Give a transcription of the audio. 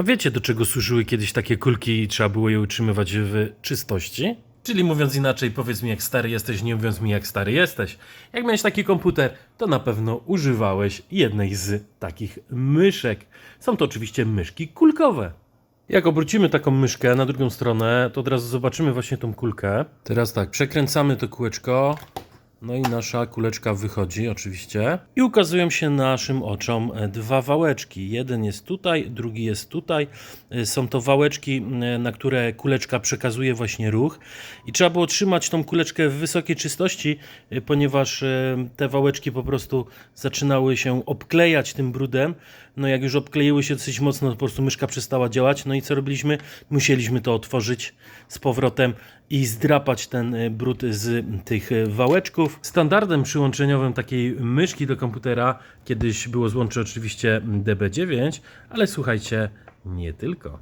A wiecie, do czego służyły kiedyś takie kulki i trzeba było je utrzymywać w czystości? Czyli mówiąc inaczej, powiedz mi jak stary jesteś, nie mówiąc mi jak stary jesteś. Jak miałeś taki komputer, to na pewno używałeś jednej z takich myszek. Są to oczywiście myszki kulkowe. Jak obrócimy taką myszkę na drugą stronę, to od razu zobaczymy właśnie tą kulkę. Teraz tak, przekręcamy to kółeczko. No i nasza kuleczka wychodzi oczywiście. I ukazują się naszym oczom e, dwa wałeczki. Jeden jest tutaj, drugi jest tutaj. E, Są to wałeczki, m, na które kuleczka przekazuje właśnie ruch. I trzeba było trzymać tą kuleczkę w wysokiej czystości, e, ponieważ e, te wałeczki po prostu zaczynały się obklejać tym brudem. No jak już obkleiły się dosyć mocno, po prostu myszka przestała działać. No i co robiliśmy? Musieliśmy to otworzyć z powrotem i zdrapać ten e, brud z tych e, Standardem przyłączeniowym takiej myszki do komputera kiedyś było złącze oczywiście DB9, ale słuchajcie, nie tylko.